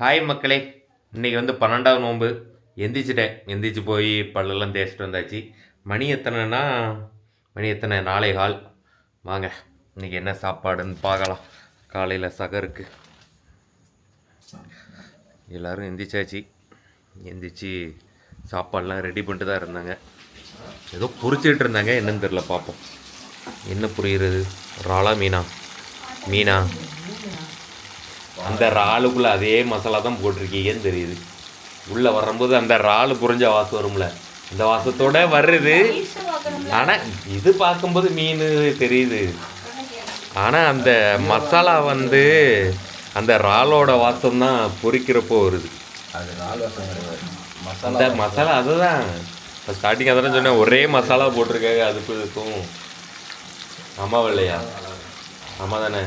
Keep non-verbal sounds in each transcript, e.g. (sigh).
Hi மக்களே. இன்றைக்கி வந்து பன்னெண்டாவது நோன்பு. எந்திரிச்சிட்டேன். எந்திரிச்சு போய் பல்லெல்லாம் தேய்ச்சிட்டு வந்தாச்சு. மணி எத்தனைன்னா மணி எத்தனை? நாளை கால். வாங்க இன்றைக்கி என்ன சாப்பாடுன்னு பார்க்கலாம். காலையில் சகருக்கு. எல்லோரும் எந்திரிச்சாச்சு. எந்திரிச்சு சாப்பாடெலாம் ரெடி பண்ணிட்டு தான் இருந்தாங்க. ஏதோ பொரிச்சிட்டு இருந்தாங்க. என்னன்னு தெரில பார்ப்போம் என்ன புரியுறது? ராலா மீனா? மீனா? அந்த இறாலுக்குள்ளே அதே மசாலா தான் போட்டிருக்கீங்கன்னு தெரியுது. உள்ளே வரும்போது அந்த இறாலு புரிஞ்ச வாசம் வரும்ல. அந்த வாசத்தோட வருது. ஆனால் இது பார்க்கும்போது மீன் தெரியுது. ஆனால் அந்த மசாலா வந்து அந்த இறாலோட வாசம் தான் பொரிக்கிறப்போ வருது. அந்த மசாலா அதுதான். இப்போ ஸ்டார்டிங் அதான் சொன்னேன் ஒரே மசாலா போட்டிருக்காங்க அதுக்கும் இதுக்கும். ஆமாவா இல்லையா ஆமாம் தானே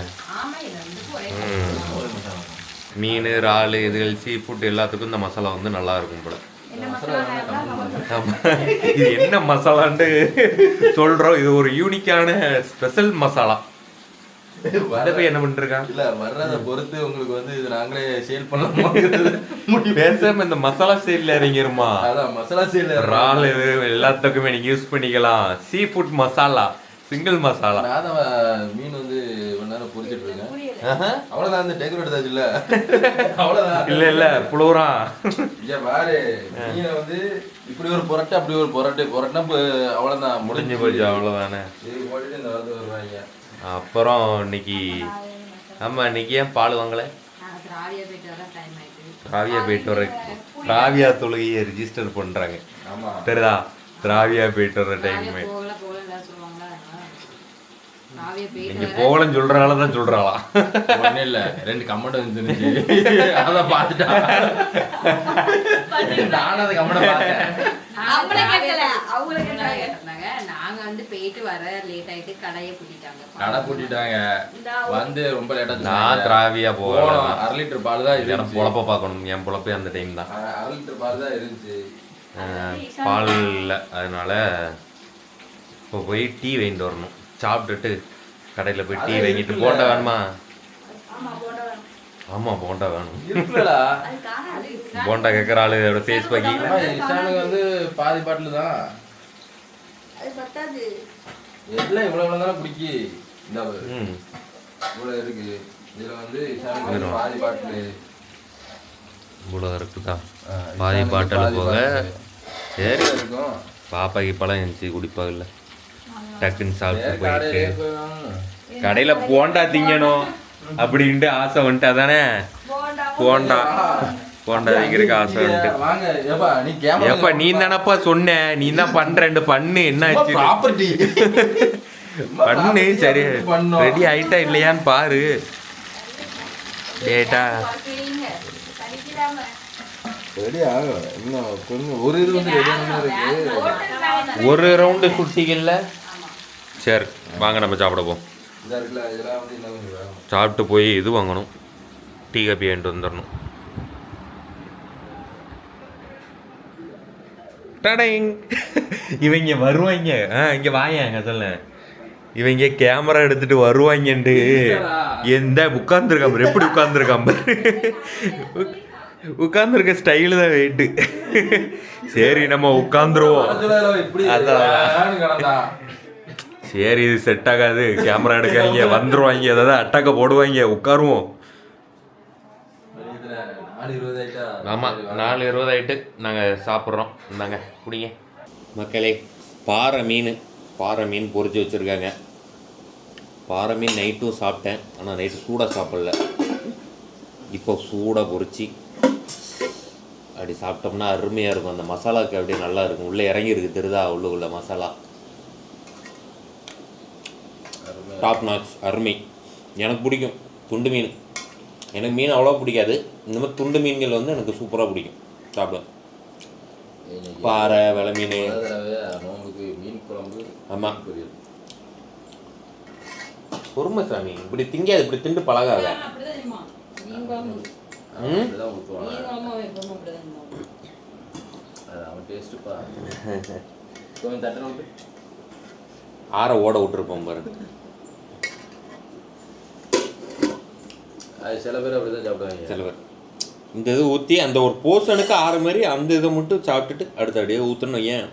ம். மீன் இறால் இதுகள் சீ ஃபுட் எல்லாத்துக்கும் இந்த மசாலா வந்து நல்லா இருக்கும் போல. இது என்ன மசாலான்ட்டு சொல்கிறோம் இது ஒரு யூனிக்கான ஸ்பெஷல் மசாலா. என்ன பண்ணிருக்கான் இல்ல வர்றத பொறுத்து உங்களுக்கு வந்து இது நாங்களே சேல் முடிவு. பேசாம இந்த மசாலா சைடில் இறங்கிருமா? அதான் மசாலா சேல் இறால் இது எல்லாத்துக்குமே நீங்க யூஸ் பண்ணிக்கலாம். Sea food masala. Single masala நான் மீன் வந்து இவ்வளவு நேரம் பொரிச்சிட்டு இருக்கேன். அவ்வளவுதான் இந்த டெக்கரேட் தாச்சு இல்ல? (laughs) அவ்வளவுதான். இல்ல இல்ல புளூரா. இங்க பாரு மீனை வந்து இப்படி ஒரு புரட்டு அப்படி ஒரு புரட்டு. புரட்டுனா இப்ப அவ்வளவுதான் முடிஞ்சு போச்சு அவ்வளவுதானே? இது போட்டுட்டு இந்த வருவாங்க. அப்புறம் இன்னைக்கு ஆமா இன்னைக்கு ஏன் பால் வாங்கல? ராவியா போயிட்டு வர ராவியா தொழுகையை ரிஜிஸ்டர் பண்றாங்க. ஆமா. தெரியுதா? திராவியா போயிட்டு வர டைம் நீங்க போகலன்னு சொல்றால தான் சொல்றாளா? ஒண்ணு இல்ல ரெண்டு கமெண்ட் வந்துருந்துச்சு அத பாத்துட்டா நானும் அந்த கமெண்ட் பார்த்தேன். அவங்கள கேட்கல, அவங்கள கேட்டாங்க. நாங்க வந்து போயிட்டு வர லேட் ஆயிட்டு கடையை பூட்டிட்டாங்க. கடை பூட்டிட்டாங்க. வந்து ரொம்ப லேட்டா நான் திராவியா போகல. போனோம். அரை லிட்டர் பால் தான் எனக்கு பொழப்ப பார்க்கணும். என் பொழப்பே அந்த டைம் தான். அரை லிட்டர் பால் தான் இருந்துச்சு. பால் இல்லை. அதனால இப்போ போய் டீ வாங்கிட்டு வரணும். சாப்பிட்டுட்டு கடையில் போய் டீ வாங்கிட்டு. போண்டா வேணுமா? ஆமா, போண்டா வேணும். போண்டா கேட்குற ஆளோட ஃபேஸ் பாக்கி ஆமா, இசானுக்கு வந்து பாதி பாட்டில் தான். எல்லாம் இவ்வளவு இவ்வளவு தானே பிடிக்கி? இந்த ம். இவ்வளவு இருக்கு. இதுல வந்து வேணும். பாதி பாட்டில். இவ்வளோ இருக்குதா? பாதி பாட்டில் போக. சரி. இருக்கும். பாப்பாக்கு பழம் இருந்துச்சு குடிப்பாங்கல்ல டக்குன்னு சாப்பிட்டு போயிட்டு. கடையிலே போண்டா திங்கணும் அப்படின்ட்டு ஆசை வந்துட்டு அதானே போண்டா. போண்டா. வைக்கிறதுக்கு ஆசை வந்துட்டு. எப்ப நீ தானப்பா சொன்ன? நீ தான் பண்றேன்னு பண்ணு என்ன ஆச்சு? ப்ராப்பர்ட்டி பண்ணு சரி. ரெடி ஆயிட்டா இல்லையான்னு பாரு. டேட்டா. கொஞ்சம் ஒரு ரவுண்டு குட்டிகள்ல? சரி வாங்க நம்ம சாப்பிட போவோம் சாப்பிட்டு போய் இது வாங்கணும். டீ காப்பி வாங்கிட்டு வந்துடணும். டடைங். இவங்க வருவாங்க. ஆ இங்கே வாங்க சொல்ல இவங்க கேமரா எடுத்துட்டு வருவாங்கன்ட்டு எந்த உட்காந்துருக்கான் பாரு. எப்படி உட்காந்துருக்கான் பாரு. உட்காந்துருக்க ஸ்டைலு தான் வெயிட்டு சரி நம்ம உட்காந்துருவோம் அதான். சரி இது செட் ஆகாது. கேமரா எடுக்காங்க வந்துருவாங்க. ஏதாவது அட்டாக்க போடுவாங்க. உட்காருவோம். வெளியத்துல நாலு இருபது ஆயிட்டா? ஆமாம் நாலு இருபது ஆயிட்டு நாங்கள் சாப்பிட்றோம். இந்தாங்க குடிங்க. மக்களே பாறை மீன் பாறை மீன் பொரிச்சு வச்சுருக்காங்க. பாறை மீன் நைட்டும் சாப்பிட்டேன். ஆனால் நைட்டு சூடாக சாப்பிடல. இப்போ சூடாக பொரிச்சு அப்படி சாப்பிட்டோம்னா அருமையாக இருக்கும். அந்த மசாலாவுக்கு அப்படியே நல்லா இருக்கும். உள்ளே இறங்கியிருக்கு தெரியுதா? உள்ளுக்குள்ள மசாலா. டாப் நாச் அருமை. எனக்கு பிடிக்கும். துண்டு மீன். எனக்கு மீன் அவ்வளோ பிடிக்காது. இந்த மாதிரி துண்டு மீன்கள் வந்து எனக்கு சூப்பராக பிடிக்கும். சாப்பிடுவேன் பாறை வெலை மீன். மீன் குழம்பு ஆமா. மீன் பொரியல். பொறுமை சாமி. இப்படி திங்காது இப்படி திண்டு பழகாத. அப்படிதான் தெரியுமா? நீங்க ம் அப்படிதான் ஊத்துவாங்க நீங்க அம்மா எப்பவும் அப்படிதான் இருந்தாங்க. அது அவன் டேஸ்ட்டுப்பா கொஞ்சம் தட்டணும் விட்டு ஆற ஓட விட்டுருப்போம் பாரு அது சில பேர் அப்படிதான் சாப்பிடுவாங்க. சில பேர். இந்த இது ஊற்றி அந்த ஒரு போர்ஷனுக்கு ஆறு மாதிரி அந்த இதை மட்டும் சாப்பிட்டுட்டு அடுத்த அப்படியே ஊற்றணும் ஏன்?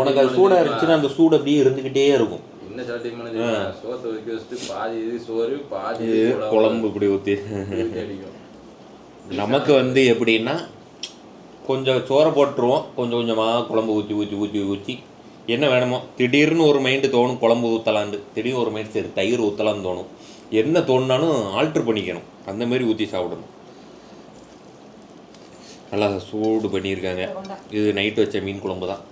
உனக்கு அது சூடாக இருந்துச்சுன்னா அந்த சூடு அப்படியே இருந்துக்கிட்டே இருக்கும். இன்னும் சில டீம் சோத்தை வைக்க வச்சுட்டு பாதி இது சோறு பாதி குழம்பு இப்படி ஊற்றி நமக்கு வந்து எப்படின்னா கொஞ்சம் சோறை போட்டுருவோம். கொஞ்சம் கொஞ்சமாக குழம்பு ஊற்றி ஊற்றி ஊற்றி ஊற்றி என்ன வேணுமோ? திடீர்னு ஒரு மைண்டு தோணும் குழம்பு ஊற்றலான்ட்டு திடீர்னு ஒரு மைண்ட் சரி தயிர் ஊற்றலான்னு தோணும். என்ன தோணுனாலும் ஆல்ட்ரு பண்ணிக்கணும். அந்த மாதிரி ஊற்றி சாப்பிடணும். நல்லா சூடு பண்ணியிருக்காங்க. இது நைட்டு வச்ச மீன் குழம்பு தான்.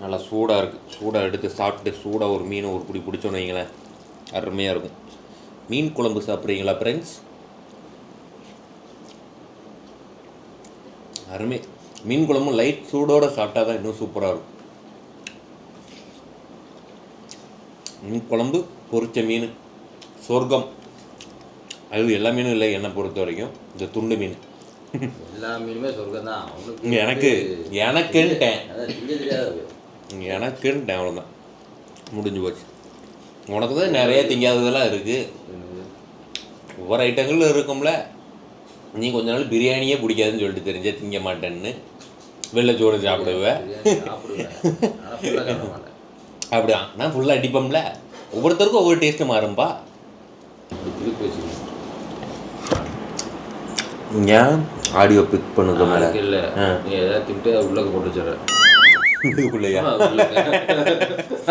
நல்லா சூடாக இருக்குது சூடாக எடுத்து சாப்பிட்டு சூடாக ஒரு மீனை ஒரு பிடி பிடிச்சோன்னு வைங்களேன். அருமையாக இருக்கும். மீன் குழம்பு சாப்பிட்றீங்களா ஃப்ரெண்ட்ஸ் அருமை. மீன் குழம்பும் லைட் சூடோடு சாப்பிட்டா தான் இன்னும் சூப்பராக இருக்கும். மீன் குழம்பு பொரிச்ச மீன் சொர்க்கம். அது எல்லா மீனும் இல்லை என்னை பொறுத்த வரைக்கும். இந்த துண்டு மீன். எல்லா மீனுமே சொர்க்கம் தான் எனக்கு எனக்குன்ட்டேன். எனக்குன்ட்டேன் அவ்வளோதான் முடிஞ்சு போச்சு. உனக்கு தான் நிறைய திங்காததெல்லாம் இருக்குது ஒவ்வொரு ஐட்டங்களும் இருக்கும்ல. நீ கொஞ்ச நாள் பிரியாணியே பிடிக்காதுன்னு சொல்லிட்டு தெரிஞ்ச திங்க மாட்டேன்னு. சாப்பிடுவ. பிரியாணி சாப்பிடுவேன் அப்படியா? நான் ஃபுல்லாக அடிப்போம்ல ஒவ்வொருத்தருக்கும் ஒவ்வொரு டேஸ்ட்டு மாறும்பா ஏன்? ஆடியோ பிக் பண்ணுது மேலே இல்லை. நீ எதாவது திட்டு அது உள்ளக்க போட்டு வச்சிடுற. இதுக்குள்ளேயா?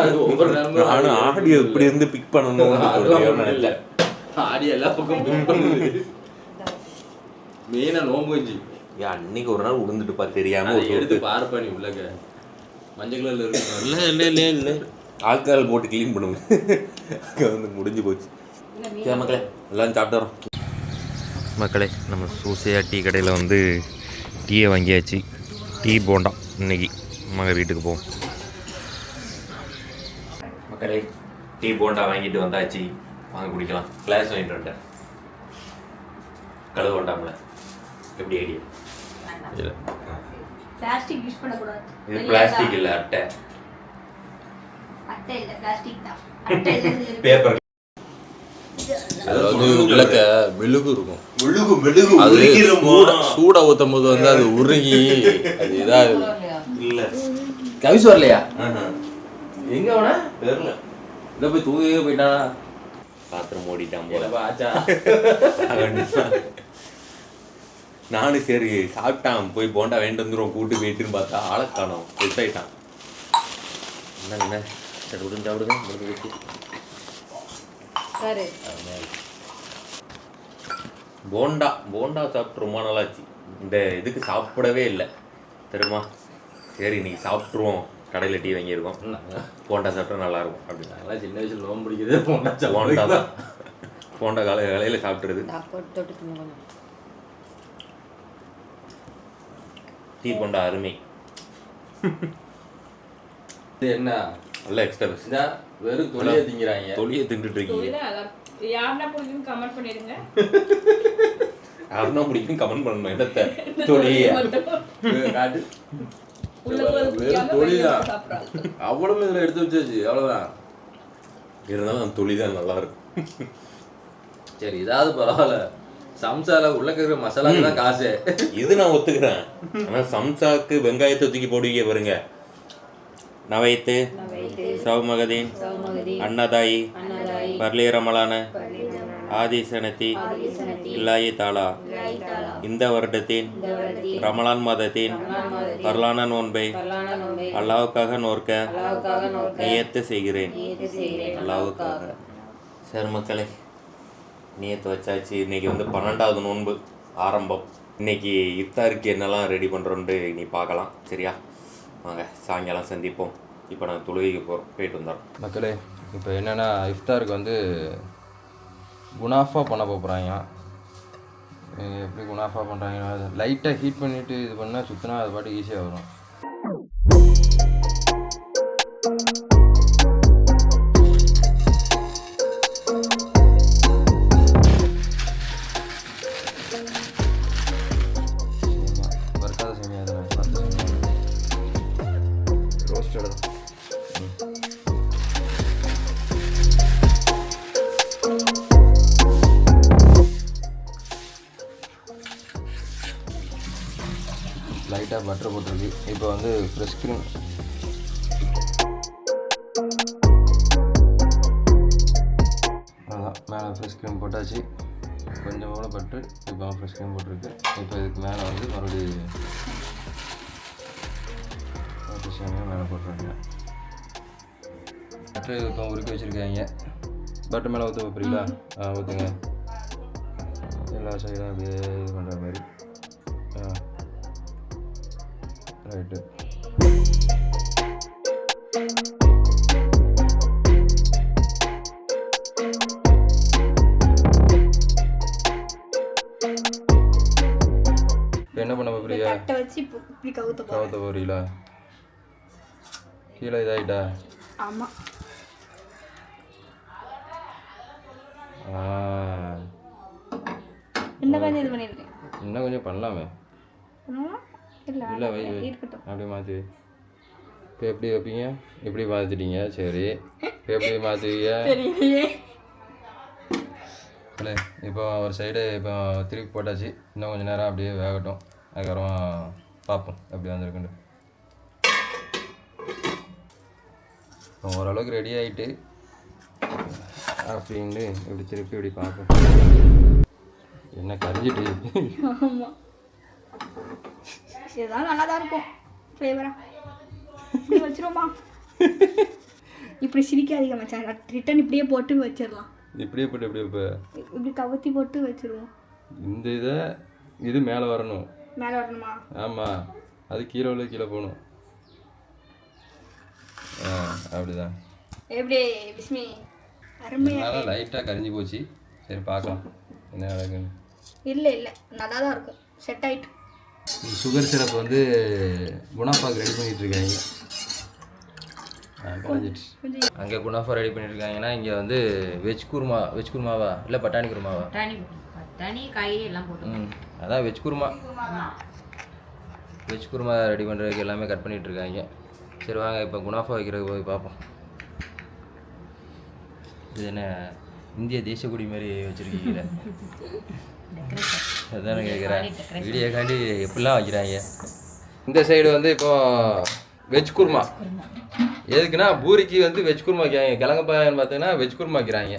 அது ஒவ்வொரு நேரமும் நானும் ஆடியோ இப்படி இருந்து பிக் பண்ணணும்னு சொல்றியோன்னு நினைச்சேன். ஆடி எல்லா பக்கம் book பண்ணுது. மெயினா நோம்பு அன்னைக்கு ஒரு நாள் உளுந்துட்டுப்பா தெரியாம அதை ஒரு எடுத்து பார்ப்பா நீ உள்ளக்க. மஞ்சள் கலர்ல இருக்கு. இல்லை இல்லை இல்லை இல்லை. ஆல்கஹால் போட்டு க்ளீன் பண்ணுங்க. அங்கே வந்து முடிஞ்சு போச்சு. சரி மக்களே எல்லாம் சாப்பிட்டு வரோம். மக்களே நம்ம சூசையா டீ கடையில் வந்து டீயை வாங்கியாச்சு. டீ போண்டா இன்னைக்கு மக வீட்டுக்கு போவோம். மக்களே டீ போண்டா வாங்கிட்டு வந்தாச்சு. வாங்க குடிக்கலாம். கிளாஸ் வாங்கிட்டு வந்துட்டேன். கழுவு வேண்டாம்ல. எப்படி ஐடியா இல்ல. பிளாஸ்டிக் யூஸ் பண்ணக்கூடாது. இது பிளாஸ்டிக் இல்லை அட்டை. அட்டை இல்ல பிளாஸ்டிக் தான். அட்டை இல்ல பேப்பர் அது வந்து உள்ளக்க மெழுகு இருக்கும். மெழுகு மெழுகு அது உருகிருமா? சூட சூட ஊத்தும் போது வந்து அது உருகி அது இதாகுது இல்ல. கவிஸ் வரலையா? ஆஹா. எங்க அவன? தெரியல. இங்க போய் தூங்கவே போயிட்டானா? பாத்திரம் ஓடிட்டான் போல. ஆச்சா? நானும் சரி சாப்பிட்டான். போய் போண்டா வேண்டு வந்துடும் கூட்டு போயிட்டுன்னு பார்த்தா ஆளை காணோம். மிஸ் ஆயிட்டான் என்ன என்ன? சரி விடுங்க சாப்பிடுங்க முடிஞ்சு பாரு போண்டா போண்டா சாப்பிட்டு ரொம்ப நாளாச்சு இந்த இதுக்கு சாப்பிடவே இல்லை. தெரியுமா? சரி இன்னைக்கு சாப்பிட்ருவோம் கடையில் டீ வாங்கியிருக்கோம். போண்டா சாப்பிட்டா நல்லா இருக்கும் அப்படின்னு. நாங்களாம் சின்ன வயசுல நோம்பு பிடிக்கிறதே போண்டா போண்டா தான். போண்டா காலை வேலையில் சாப்பிட்றது டீ போண்டா அருமை. இது என்ன? நல்ல எக்ஸ்ட்ரா பெஸ்ட் இதா வெறும் தொழிலை திங்கிறாங்க. தொலியை தின்னுட்டு இருக்கீங்க யாருன்னா பிடிக்கும் கமெண்ட் பண்ணிடுங்க. யாருன்னா பிடிக்கும் கமெண்ட் பண்ணணும் என்னத்த? (laughs) தொலியை? காட்டு. வெறும் பிடிக்காம தொழில் வெளியில தான் சாப்பிடுறாங்க. அவ்வளவு இதுல எடுத்து வச்சாச்சு அவ்வளவுதான். இருந்தாலும் அந்த நல்லா இருக்கும். சரி இதாவது பரவாயில்ல. சம்சால உள்ள இருக்கிற மசாலாக்கு தான் காசு. இது நான் ஒத்துக்கிறேன். ஆனா சம்சாக்கு வெங்காயத்தை தூக்கி போடுவீங்க பாருங்க. நவைத்து. சௌமகதீன். சௌமகதி அன்னதாயி பர்லீரமலான ஆதிசனத்தி. இல்லாயி தாளா இந்த வருடத்தின் ரமலான் மாதத்தின் பரலான நோன்பை அல்லாவுக்காக நோர்க்க நியத்து செய்கிறேன். அல்லாவுக்காக சரி மக்களே நியத்து வச்சாச்சு. இன்னைக்கு வந்து பன்னெண்டாவது நோன்பு ஆரம்பம். இன்னைக்கு இஃப்தாருக்கு என்னெல்லாம் ரெடி பண்ணுறோன்ட்டு நீ பார்க்கலாம். சரியா? வாங்க சாயங்காலம் சந்திப்போம். இப்போ நான் தொழுகைக்கு போகிறோம் போயிட்டு வந்தோம் மக்களே இப்போ என்னென்னா இஃப்தாருக்கு வந்து குணாஃபா பண்ண போகிறாங்க எப்படி குணாஃபா பண்ணுறாங்க லைட்டாக ஹீட் பண்ணிவிட்டு இது பண்ணால் சுற்றினா அது பாட்டு ஈஸியாக வரும். இப்போ வந்து ஃப்ரெஷ் க்ரீம் அதான் மேலே ஃப்ரெஷ் க்ரீம் போட்டாச்சு. கொஞ்சம் கூட பட்டு இப்போ ஃப்ரெஷ் க்ரீம் போட்டிருக்கு. இப்போ இதுக்கு மேலே வந்து மறுபடியும் சேமியா மேலே போட்டுருக்காங்க. பட்டர் இப்போ உருக்கி வச்சுருக்காங்க. பட்டர் மேலே ஊற்ற வைப்பீங்களா ஆ ஊற்றுங்க எல்லா சைடும் அப்படியே இது பண்ணுற மாதிரி. ரைட்டு என்ன பண்ண போறியா தட்டை வச்சு இப்ப இப்படி கவுத்த போறேன். கவுத்த போறீங்களா? கீழே இதாயிட்டா? ஆமா. ஆ. இந்த மாதிரி இது பண்ணிருக்கேன். இன்னும் கொஞ்சம் பண்ணலாமே? இல்ல வை வை. அப்படியே மாற்றி இப்போ எப்படி வைப்பீங்க? இப்படி மாற்றிட்டீங்க சரி. இப்போ எப்படி மாற்றுவீங்க இல்லை இப்போ ஒரு சைடு இப்போ திருப்பி போட்டாச்சு. இன்னும் கொஞ்சம் நேரம் அப்படியே வேகட்டும். அதுக்கப்புறமா பார்ப்போம் எப்படி வந்திருக்குன்னு. ஓரளவுக்கு ரெடி ஆகிட்டு அப்படின்னு இப்படி திருப்பி இப்படி பார்ப்போம். என்ன கரிஞ்சிட்டு. இதுதான் நல்லா தான் இருக்கும். ஃப்ளேவரா இப்படி வச்சிருவோமா? இப்படி சிரிக்காதீங்க மச்சான். ரிட்டன் இப்படியே போட்டு வச்சிடலாம் இப்படியே போட்டு இப்படியே இப்போ இப்படி கவுத்தி போட்டு வச்சிருவோம். இந்த இதை இது மேலே வரணும். மேலே வரணுமா? ஆமாம் அது கீழே உள்ள கீழே போகணும். ஆ அப்படிதான். எப்படி பிஸ்மி அருமையா அதனால லைட்டாக கரிஞ்சு போச்சு. சரி பார்க்கலாம். என்ன நடக்குன்னு. இல்லை இல்லை. நல்லா தான் இருக்கும். செட் ஆயிட்டு. சுகர் சிரப் வந்து குணாஃபாக்கு ரெடி கொஞ்சம் அங்கே குணாஃபா ரெடி பண்ணிட்டு இருக்காங்கன்னா இங்கே வந்து வெஜ் குருமா வெஜ் குருமாவா? இல்லை பட்டாணி குருமாவா? பட்டாணி பட்டாணி காய் எல்லாம் போட்டு. அதான் veg kurma. Veg kurma ready பண்ணுறதுக்கு எல்லாமே கட் பண்ணிட்டு இருக்காங்க சரி வாங்க இப்போ குணாஃபா வைக்கிறதுக்கு போய் பார்ப்போம். இது என்ன இந்திய தேசக்குடி மாதிரி வச்சுருக்கீங்களே? (laughs) அதானே கேட்குறேன் வீடியோ காண்டி எப்படிலாம் வைக்கிறாங்க இந்த சைடு வந்து இப்போ வெஜ் குருமா. எதுக்குன்னா பூரிக்கு வந்து வெஜ் குருமா வைக்கிறாங்க. கிழங்கப்பாயன்னு பார்த்தீங்கன்னா வெஜ் குருமா வைக்கிறாங்க.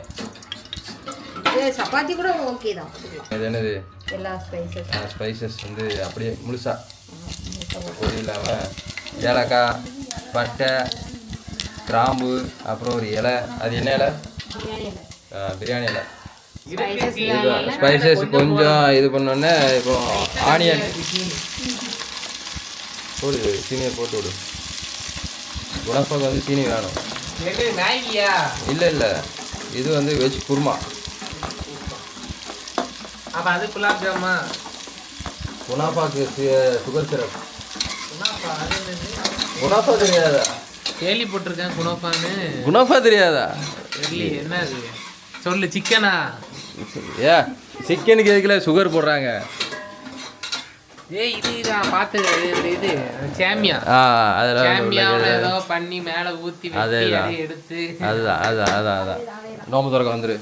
சப்பாத்தி கூட ஓகே தான். இது என்னது? எல்லா ஸ்பைசஸ் ஸ்பைசஸ் வந்து அப்படியே முழுசாக பொடி இல்லாமல் ஏலக்காய் பட்டை கிராம்பு அப்புறம் ஒரு இலை. அது என்ன இலை? பிரியாணி இலை. ஸ்பைசஸ் கொஞ்சம் இது பண்ணோன்னே இப்போ ஆனியன் போடு சீனியை போட்டு விடு. குணப்பாக்கு வந்து சீனி வேணும். இல்லை இல்லை. இது வந்து வெஜ் குருமா. அப்ப அது குலாப் ஜாமா. குணாப்பாக்கு சுகர் சிரப். குணாப்பா தெரியாதா? கேள்விப்பட்டிருக்கேன் குணோஃபான்னு குணாப்பா தெரியாதா? தெரியல என்ன அது சொல்லு சிக்கனா? ஏ சிக்கனுக்கு எதுக்குல சுகர் போடுறாங்க. ஏய் இது நான் பார்த்தது இது இது சேமியா. ஆ அதில் சேமியாவில் ஏதோ பண்ணி மேலே ஊற்றி. அப்படியே எடுத்து. அதுதான் அதுதான் அதான் அதான் நோம்பு திறக்க வந்துரு.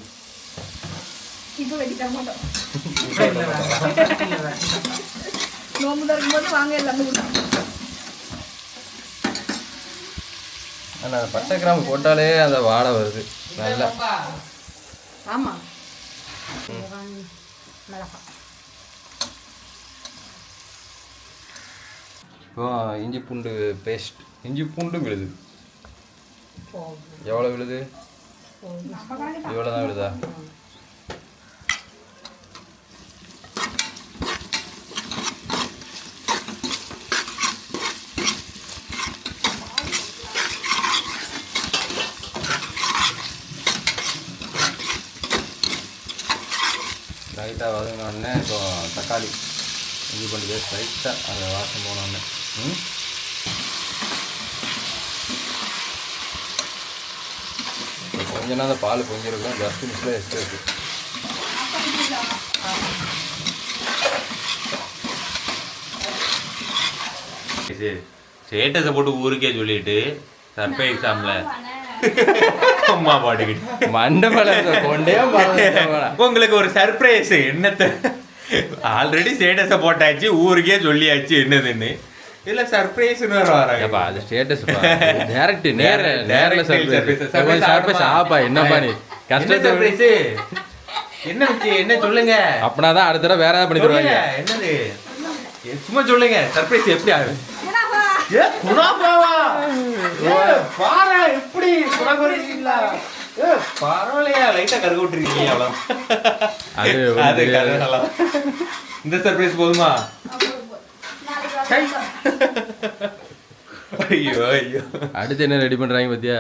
நோம்பு திறக்கும் போது வாங்க எல்லாமே கொடுத்தாங்க ஆனால் பட்டை கிராம்பு போட்டாலே அந்த வாடை வருது. நல்லா ஆமாம் மிளகா இப்போ இஞ்சி பூண்டு பேஸ்ட் இஞ்சி பூண்டு விழுது. எவ்வளோ விழுது? இவ்வளோ தான் விழுதா? லைட்டாக வதங்கினோடனே இப்போ தக்காளி இது பண்ணிட்டு பேஸ்ட் லைட்டாக அந்த வாசம் போனோடனே ம் இப்போ கொஞ்ச நேரம் அந்த பால் பொங்கிருக்கும் ஜஸ்ட் மிஸ்ல எஸ்ட் இருக்கு ஸ்டேட்டஸை போட்டு ஊருக்கே சொல்லிட்டு சர்ப்ரைஸ் எக்ஸாமில் அம்மா பாட்டுக்கிட்டு மண்டபம் கொண்டே. (laughs) உங்களுக்கு ஒரு சர்ப்ரைஸ் என்னத்தை? ஆல்ரெடி ஸ்டேட்டஸை போட்டாச்சு ஊருக்கே சொல்லியாச்சு என்னதுன்னு. இல்ல சர்ப்ரைஸ்னு வேற வராங்க. ஏப்பா அது ஸ்டேட்டஸ் டேரக்ட் நேர நேரில். Surprise surprise? ஆப்பா என்னப்பா நீ? என்ன கஷ்டத்தை சர்ப்ரைஸ் என்ன என்ன சொல்லுங்க? அப்பனா தான் அடுத்த தடவை வேற ஏதாவது பண்ணி தருவாங்க. என்னது? சும்மா சொல்லுங்க சர்ப்ரைஸ் எப்படி ஆகும் ஏ குணாபாவா? ஏ பாரா எப்படி குணாபா இருக்கீங்களா ஏ பரவாயில்லையா லைட்டா கருக விட்டுருக்கீங்க அவ்வளோ அது அது நல்லா. இந்த சர்ப்ரைஸ் போதுமா? ஐயோ ஐயோ. அடுத்து என்ன ரெடி பண்றாங்க பாத்தியா?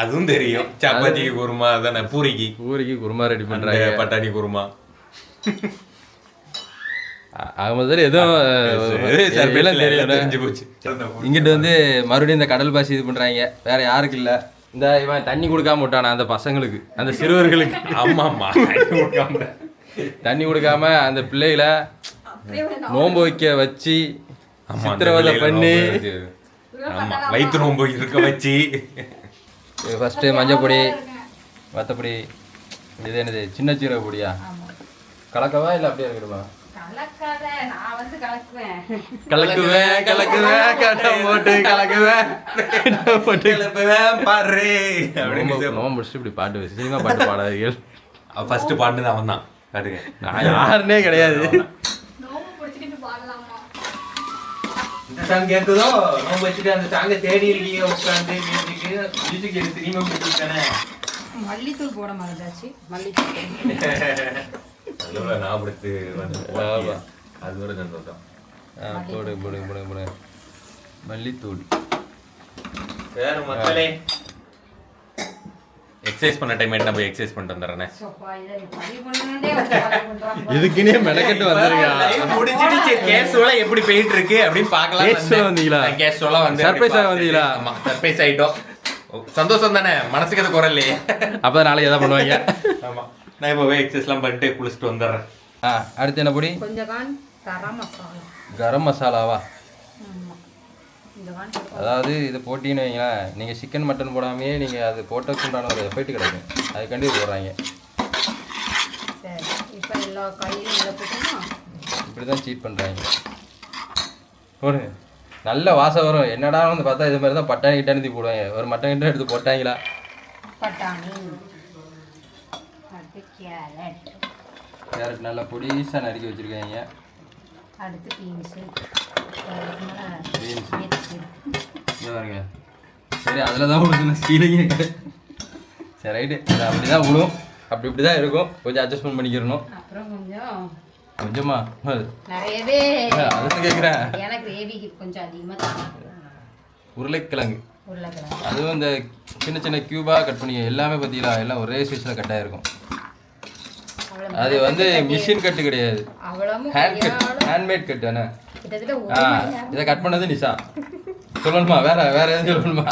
அதுவும் தெரியும். சப்பாத்திக்கு குருமா தானே பூரிக்கு. ஊருக்கு குருமா ரெடி பண்றாங்க. பட்டாணி குருமா. ஆக முதல்ல எதுவும் தெரிஞ்சு போச்சு. இங்கிட்டு வந்து மறுபடியும் இந்த கடல் பாசி இது பண்றாங்க. வேற யாருக்கு இல்ல. இந்த இவன் தண்ணி கொடுக்காம விட்டானா அந்த பசங்களுக்கு அந்த சிறுவர்களுக்கு. ஆமா ஆமா கொடுக்காம. தண்ணி கொடுக்காம அந்த பிள்ளைகளை நோன்பு வைக்க வச்சு சித்திரவதை பண்ணி வயிற்று நோம்பு இருக்க வச்சு. ஃபஸ்ட்டு மஞ்சள் பொடி வத்தப்பொடி இது என்னது சின்ன சீரக பொடியா கலக்கவா இல்லை அப்படியே இருக்கணுமா கலக்காத நான் வந்து கலக்குவேன். கலக்குவேன் கலக்குவேன் கட்டம் போட்டு கலக்குவேன். கட்டம் போட்டு கிளப்புவேன் பாரு அப்படின்னு நோம்பு நோம்பு முடிச்சுட்டு இப்படி பாட்டு வச்சு சினிமா பாட்டு பாடாதீர்கள். ஃபர்ஸ்ட் பாடுனது அவன் தான் காட்டுங்க நான் யாருன்னே கிடையாது. நோம்பு பிடிச்சிட்டு பாடலாமா? இந்த சாங் கேட்குதோ நோம்பு வச்சுட்டு அந்த சாங்கை தேடி இருக்கீங்க உட்காந்து மியூசிக்கு மியூசிக் எடுத்து நீங்க முடிச்சுட்டானே மல்லித்தூள் போட மறந்தாச்சு. மல்லித்தூள். (laughs) அதுல நான் படுத்து வந்து ஆமா. அது ஒரு சந்தோஷம். ஆ, போடு போடு போடு போடு. மல்லித்தூள். வேற மக்களே. எக்ஸசைஸ் பண்ண டைம் போய் எக்ஸசைஸ் பண்ணிட்டு வந்துடுறேனே. சோப்பா இதை பதிவு பண்ணணுன்னே வந்து பதிவு பண்றாங்க. இதுக்குன்னே மெனக்கெட்டு வந்திருக்கா? Live முடிச்சிட்டு சரி கேஷுவலா எப்படி போயிட்டு இருக்கு அப்படின்னு பார்க்கலாம் Casual வந்தீங்களா? கேஷுவலா வந்து ஆ வந்தீங்களா? ஆமா சர்ப்ரைஸ் ஆயிட்டோம். சந்தோஷம் தானே? மனசுக்கு அது குறை இல்லையே. அப்போ நாளைக்கு எதாவது பண்ணுவாங்க. ஆமா. நான் இப்போ போய் எக்ஸசைஸ்லாம் பண்ணிட்டு குளிச்சுட்டு வந்துடுறேன். ஆ அடுத்து என்ன பொடி? கொஞ்சம் கரம் மசாலா. கரம் மசாலாவா? அதாவது இது போட்டின்னு வைங்களேன் நீங்கள் சிக்கன் மட்டன் போடாமையே நீங்கள் அது போட்டதுக்கு உண்டான ஒரு எஃபெக்ட் கிடைக்கும். அதுக்காண்டி போடுறாங்க. இப்படி தான் சீட் பண்ணுறாங்க ஒரு நல்ல வாசம் வரும். என்னடா வந்து பார்த்தா இது மாதிரி தான் பட்டாணி கிட்டாணி போடுவாங்க. ஒரு மட்டன் கிட்ட எடுத்து போட்டாங்களா? பட்டாணி. அடுத்து கேரட் கேரட் நல்லா பொடிசாக நறுக்கி வச்சுருக்காங்க. அடுத்து பீன்ஸு. பாருங்க. சரி அதில் தான் விடுது கீழே சரி ரைட்டு அது அப்படி தான் விடும் அப்படி இப்படி தான் இருக்கும். கொஞ்சம் அட்ஜஸ்ட்மெண்ட் பண்ணிக்கிறணும். அப்புறம் கொஞ்சம் கொஞ்சமா. நிறையவே அதுதான் கேட்குறேன் எனக்கு கிரேவிக்கு கொஞ்சம் அதிகமாக உருளைக்கிழங்கு. உருளைக்கிழங்கு. அதுவும் இந்த சின்ன சின்ன கியூபாக கட் பண்ணி எல்லாமே பார்த்தீங்களா எல்லாம் ஒரே சைஸில் அவ்வளோ அது வந்து மிஷின் கட்டு கிடையாது. ஹேண்ட் கட் ஹேண்ட்மேட் கட் தானே? ஆ இதை கட் பண்ணது நிஷா. சொல்லணுமா? வேற வேற எதுவும் சொல்லணுமா.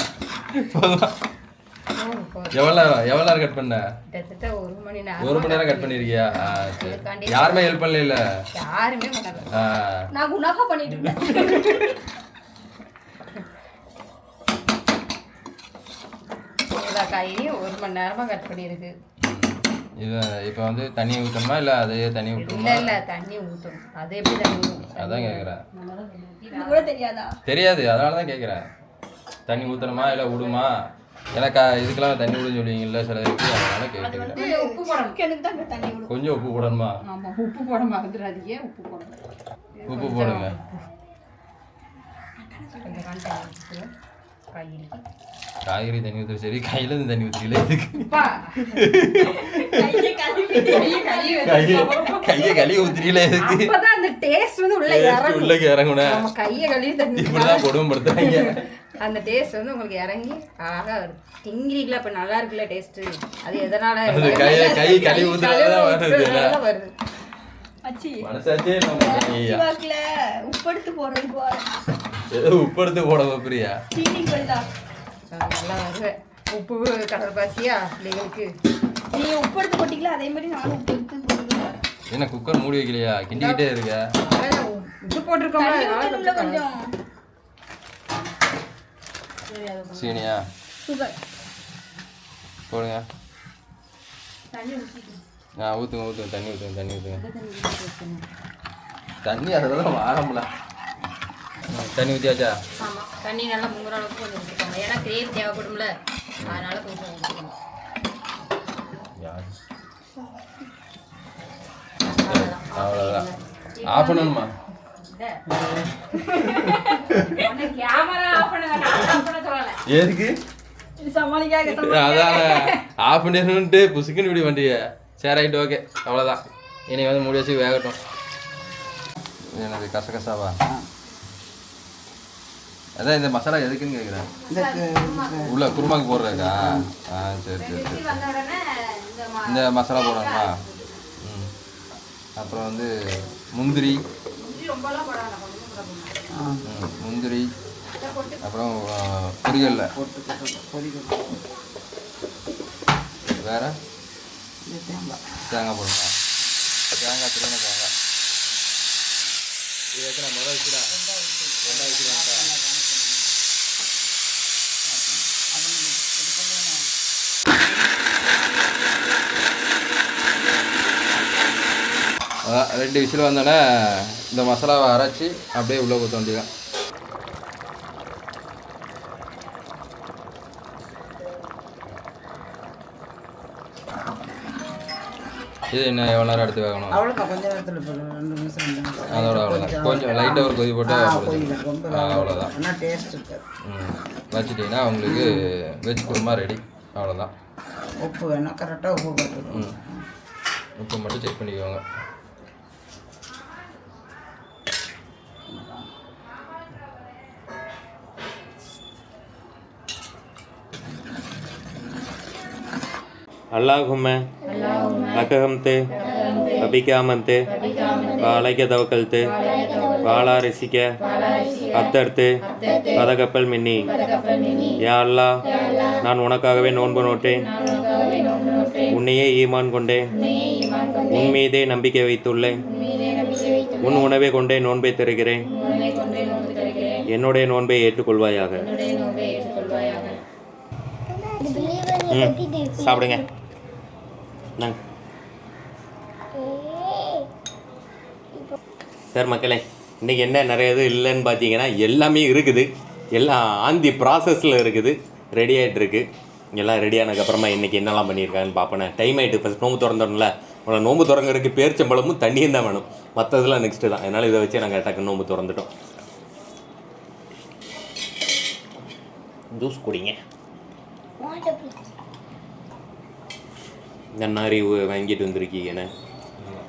எவ்வளோ எவ்வளோ நேரம் கட் பண்ண? ஒரு மணி நேரம். கட் பண்ணிருக்கியா? யாருமே ஹெல்ப் பண்ணல யாருமே நான் குணாக்கா பண்ணிட்டு இருந்தேன் ஒரு மணி நேரமா கட் பண்ணியிருக்கு. இது இப்போ வந்து தண்ணி ஊற்றணுமா இல்லை அதையே தண்ணி இல்ல ஊற்றணுமா இல்ல தண்ணி ஊத்தணும் அது எப்படி தண்ணி ஊத்தணும்? அதான் கேட்குறேன் தெரியாதா? தெரியாது அதனால தான் கேட்குறேன் தண்ணி ஊற்றணுமா இல்லை விடுமா எனக்கு இதுக்கெல்லாம் தண்ணி விடுன்னு சொல்லுவீங்கல்ல சில இதுக்கு அதனால கேட்குறேன் கொஞ்சம் உப்பு போடணும். எனக்கு தான் இங்க தண்ணி விடும் கொஞ்சம் உப்பு போடணுமா? ஆமா உப்பு போட மறந்துடாதீங்க உப்பு போடணும். உப்பு போடுங்க. காய்கறிக்கு காய்கறி தண்ணி ஊற்றுற சரி கையில இருந்து தண்ணி இதுக்கு உப்பா கையை கழுவி இதுக்கு அப்பதான் அந்த டேஸ்ட் வந்து உள்ள இறங்கும் உள்ளக்கு இறங்குனேன் நம்ம கையை கழுவி தண்ணி இப்படிதான் கொடுமைப்படுத்துறாங்க அந்த டேஸ்ட் வந்து உங்களுக்கு இறங்கி அழகா வரும் திங்கிரிக்கல இப்ப நல்லா இருக்குல்ல டேஸ்ட் அது எதனால கையை- கை கழுவி ஊத்துறதுனால வருது வருது அச்சி மனசாச்சே நம்ம உப்படுத்து போடுறது போறேன் ஏதோ உப்பு எடுத்து போட அது நல்லா வருது உப்பு கடல் பாசியா பிள்ளைகளுக்கு? நீங்க உப்படுத்து போட்டீங்களா? அதே மாதிரி நானும் உப்பு எடுத்து போடுவேன். என்ன குக்கர் மூடி வைக்கலையா? கிண்டிக்கிட்டே இருக்க. உப்பு போட்டிருக்கோம்ல கொஞ்சம் சீனியா? போடுங்க. ஆ ஊற்றுங்க ஊற்றுங்க தண்ணி ஊற்றுங்க தண்ணி ஊற்றுங்க தண்ணி அதில் தான் ஆரம்பல தண்ணி ஊற்றியாச்சா ஆமாம் தண்ணி நல்லா முங்குற அளவுக்கு கொஞ்சம் ஊற்றிக்கோங்க ஏன்னா கிரேவி தேவைப்படும்ல. அதனால கொஞ்சம் ஊற்றிக்கோங்க அவ்வளோதான் ஆஃப் பண்ணணுமா? கேமரா ஆஃப் பண்ணுங்க. நான் ஆஃப் பண்ண சொல்லலை. எதுக்கு? அதான். ஆஃப் பண்ணிடணுன்ட்டு புசுக்குன்னு இப்படி வண்டிய சரி ஓகே அவ்வளோதான் இனி வந்து மூடி வச்சு வேகட்டும். எனக்கு கசகசாவா? அதான் இந்த மசாலா எதுக்குன்னு கேட்குறேன் உள்ள குருமாக்கு போடுறதுக்கா? ஆ சரி சரி சரி இந்த மசாலா போடணுமா ம். அப்புறம் வந்து முந்திரி. கூட முந்திரி. அப்புறம் பொரியல்ல. வேற? தேங்காய். போடுமா தேங்காய் திருவண்ண தேங்காய். இது எத்தனை? முதல் வச்சுடா ரெண்டாவது வச்சுடாக்கா அதான் ரெண்டு விசில் வந்தோடனே இந்த மசாலாவை அரைச்சி அப்படியே உள்ளே ஊற்ற வேண்டியதான் இது என்ன எவ்வளோ நேரம் எடுத்து வேகணும்? அதோட அவ்வளோதான் கொஞ்சம் லைட்டாக ஒரு கொதி போட்டு அவ்வளோதான் வச்சுட்டிங்கன்னா உங்களுக்கு வெஜ் குருமா ரெடி அவ்வளோதான் உப்பு வேணும் கரெக்டாக உப்பு உப்பு மட்டும் செக் பண்ணிக்கோங்க. அல்லாஹும்ம லக்கஹம்து அபிகாமந்து வாழைக்க தவக்கல்து வாழா ரசிக்க அத்தர்த்து பதகப்பல் மின்னி. யா அல்லா நான் உனக்காகவே நோன்பு நோட்டேன் உன்னையே ஈமான் கொண்டேன். உன் மீதே நம்பிக்கை வைத்துள்ளேன். உன் உணவை கொண்டே நோன்பை தருகிறேன். என்னுடைய நோன்பை ஏற்றுக்கொள்வாயாக. ம். சாப்பிடுங்க. நாங்க சார் மக்களே இன்றைக்கி என்ன நிறைய இது இல்லைன்னு பார்த்தீங்கன்னா எல்லாமே இருக்குது. எல்லாம் ஆந்தி ப்ராசஸில் இருக்குது. ரெடி ஆகிட்டு இருக்கு எல்லாம் ரெடி ஆனதுக்கப்புறமா இன்றைக்கி என்னெல்லாம் பண்ணியிருக்காங்கன்னு பார்ப்பேன் டைம் ஆகிட்டு ஃபஸ்ட் நோம்பு திறந்தோம்ல உங்களை நோம்பு திறங்கறதுக்கு பேரிச்சம்பழமும் தண்ணியும் தான் வேணும். மற்றதெல்லாம் நெக்ஸ்ட்டு தான். அதனால் இதை வச்சு நாங்கள் டக்கு நோம்பு திறந்துட்டோம். ஜூஸ் குடிங்க. நன்னாரி வாங்கிட்டு வந்திருக்கீங்கண்ணே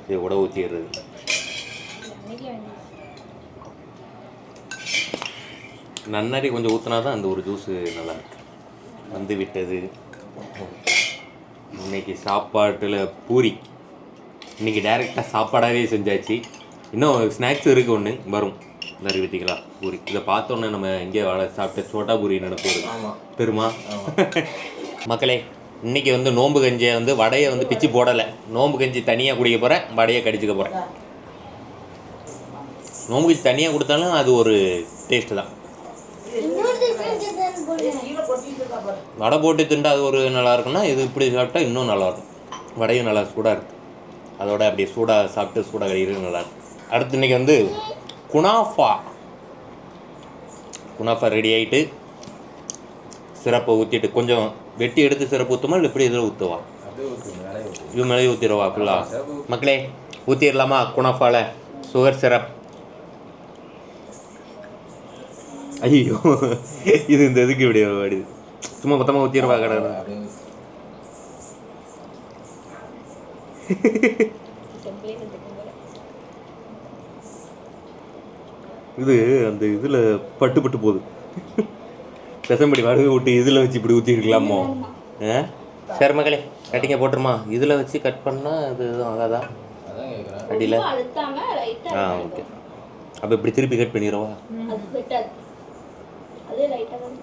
இது உட ஊற்றிடுறது நன்னாரி கொஞ்சம் ஊற்றினா தான் அந்த ஒரு ஜூஸு நல்லா இருக்கு வந்து விட்டது. இன்னைக்கு சாப்பாட்டில் பூரி. இன்னைக்கு டைரெக்டாக சாப்பாடாகவே செஞ்சாச்சு. இன்னும் ஸ்நாக்ஸ் இருக்குது ஒன்று வரும். இந்த அறிவித்தீங்களா பூரி. இதை பார்த்தோன்னே நம்ம வாழ சாப்பிட்ட சோட்டா பூரி நினைப்போம் ஆமாம் பெருமா மக்களே இன்னைக்கு வந்து நோன்பு கஞ்சியை வந்து வடையை வந்து பிச்சு போடலை. நோன்பு கஞ்சி தனியாக குடிக்க போகிறேன் வடையை கடிச்சுக்க போகிறேன் நோன்பு கஞ்சி தனியாக கொடுத்தாலும் அது ஒரு டேஸ்ட்டு தான். வடை போட்டு திண்டா அது ஒரு நல்லா இருக்குன்னா இது இப்படி சாப்பிட்டா இன்னும் நல்லா இருக்கும். வடையும் நல்லா சூடாக இருக்கு. அதோட அப்படியே சூடாக சாப்பிட்டு சூடாக கழிக்கிறது நல்லா இருக்கு. அடுத்து இன்னைக்கு வந்து குனாஃபா. குனாஃபா ரெடி ஆகிட்டு சிறப்பை ஊற்றிட்டு கொஞ்சம் வெட்டி எடுத்து சிறப்பு ஊற்றுமா இல்லை இப்படி இதில் ஊற்றுவா இது மேலே ஊற்றிடுவா ஃபுல்லாக மக்களே ஊற்றிடலாமா குணஃபால சுகர் சிரப் ஐயோ இது இந்த இதுக்கு இப்படி வருது சும்மா மொத்தமாக ஊற்றிடுவா கடை இது அந்த இதில் பட்டு பட்டு போகுது. பெசம்படி வடகு விட்டு இதில் வச்சு இப்படி ஊற்றிருக்கலாமோ ஆ? சரி மகளே கட்டிங்க போட்டுருமா. இதில் வச்சு கட் பண்ணால் அது எதுவும் ஆகாதா அடியில்? ஆ ஓகே அப்போ இப்படி திருப்பி கட் பண்ணிடுவா அது பெட்டர் அதே லைட்டா தான்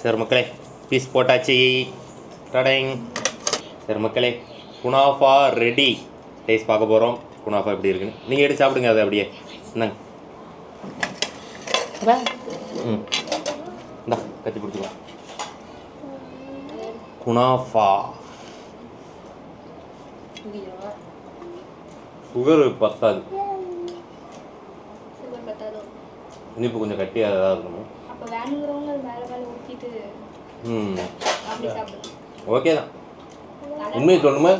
சரி மக்களே பீஸ் போட்டாச்சு. டடைங் சரி மக்களே குனாஃபா ரெடி டேஸ்ட் பார்க்க போகிறோம் குனாஃபா எப்படி இருக்குன்னு. நீங்கள் எடுத்து சாப்பிடுங்க அதை அப்படியே. என்னங்க ம். இந்தா கத்தி பிடிச்சிக்கலாம் குனாஃபா சுகர் பத்தாது. இனிப்பு கொஞ்சம் கட்டியாக தான் இருக்கணும். ம். ஓகே தான். உண்மையை சொல்லணுமா?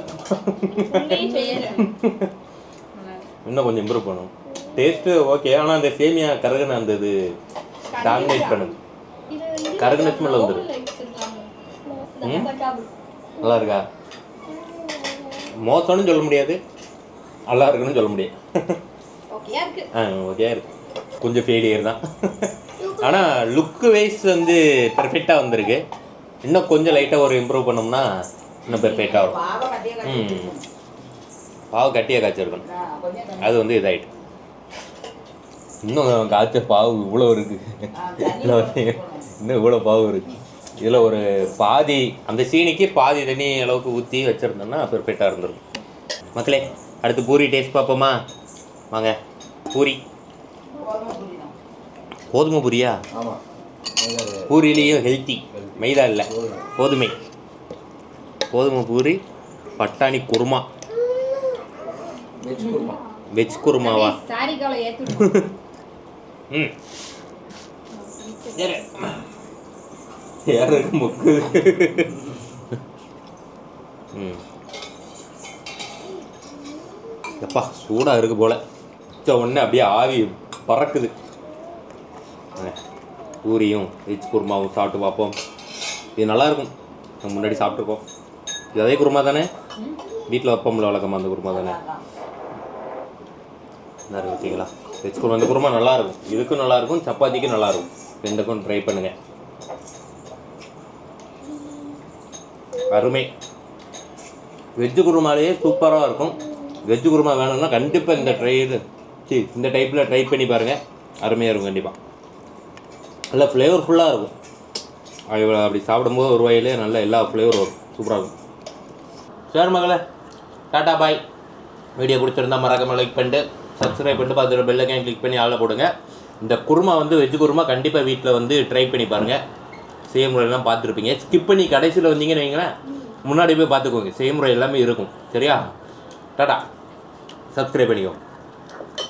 இன்னும் கொஞ்சம் இம்ப்ரூவ் பண்ணணும் டேஸ்ட்டு ஓகே ஆனால் அந்த சேமியா கருகுன அந்த இது டாமினேட் பண்ணுது. கருகுன ஸ்மெல் வந்துடும்? நல்லா இருக்கா? மோசம்னு சொல்ல முடியாது. நல்லா இருக்குன்னு சொல்ல முடியாது ஆ ஓகே இருக்கு. கொஞ்சம் ஃபெயிலியர் தான். ஆனால் லுக்கு வைஸ் வந்து பெர்ஃபெக்டாக வந்திருக்கு. இன்னும் கொஞ்சம் லைட்டாக ஒரு இம்ப்ரூவ் பண்ணோம்னா இன்னும் பெர்ஃபெக்டாக வரும். ம். பாவு கட்டியாக காய்ச்சிருக்கணும். அது வந்து இதாயிட்டு. இன்னும் காய்ச்ச பாவு இவ்வளோ இருக்கு. இதில் வந்து இன்னும் இவ்வளோ பாவு இருக்கு. இதில் ஒரு பாதி அந்த சீனிக்கு பாதி தண்ணி அளவுக்கு ஊற்றி வச்சுருந்தோம்னா பெர்ஃபெக்டாக இருந்திருக்கும். மக்களே அடுத்து பூரி டேஸ்ட் பார்ப்போமா? வாங்க பூரி. கோதுமை பூரியா? ஆமாம் பூரிலேயும் ஹெல்த்தி மைதா இல்லை. கோதுமை. கோதுமை பூரி பட்டாணி குருமா. வெஜ் குருமா வெஜ் குருமாவா? சாரி காலை ஏற்றி ம். யாருக்கு முக்கு? ம். எப்பா சூடாக இருக்கு போல. உடனே அப்படியே ஆவி பறக்குது. பூரியும் வெஜ் குருமாவும் சாப்பிட்டு பார்ப்போம். இது நல்லாயிருக்கும் நம்ம முன்னாடி சாப்பிட்ருக்கோம் இது அதே குருமா தானே? வீட்டில் வைப்போம்ல வழக்கமாக அந்த குருமா தானே? நல்லா இருக்கும் வச்சிங்களா வெஜ் குருமா இந்த குருமா நல்லாயிருக்கும். இதுக்கும் நல்லாயிருக்கும் சப்பாத்திக்கும் நல்லாயிருக்கும். ரெண்டுக்கும் ட்ரை பண்ணுங்கள் அருமை. வெஜ்ஜு குருமாலேயே சூப்பராக இருக்கும். வெஜ்ஜு குருமா வேணும்னா கண்டிப்பாக இந்த ட்ரை இது. சரி இந்த டைப்பில் ட்ரை பண்ணி பாருங்கள் அருமையாக இருக்கும் கண்டிப்பாக நல்லா ஃப்ளேவர்ஃபுல்லாக இருக்கும். அது அப்படி சாப்பிடும்போது ஒரு வாயிலே நல்ல எல்லா ஃப்ளேவரும் வரும். சூப்பராக இருக்கும். சரி மகளே டாட்டா பாய். வீடியோ பிடிச்சிருந்தா மறக்காமல் லைக் பண்ணிட்டு சப்ஸ்கிரைப் பண்ணிட்டு பார்த்துட்டு பெல்லைக்கான் கிளிக் பண்ணி ஆள போடுங்க. இந்த குருமா வந்து வெஜ் குருமா கண்டிப்பாக வீட்டில் வந்து ட்ரை பண்ணி பாருங்கள் செய்முறையெல்லாம் பார்த்துருப்பீங்க. ஸ்கிப் பண்ணி கடைசியில் வந்தீங்கன்னு வைங்களேன் முன்னாடி போய் பார்த்துக்கோங்க. செய்முறை எல்லாமே இருக்கும். சரியா? டாடா. சப்ஸ்கிரைப் பண்ணிக்கோங்க.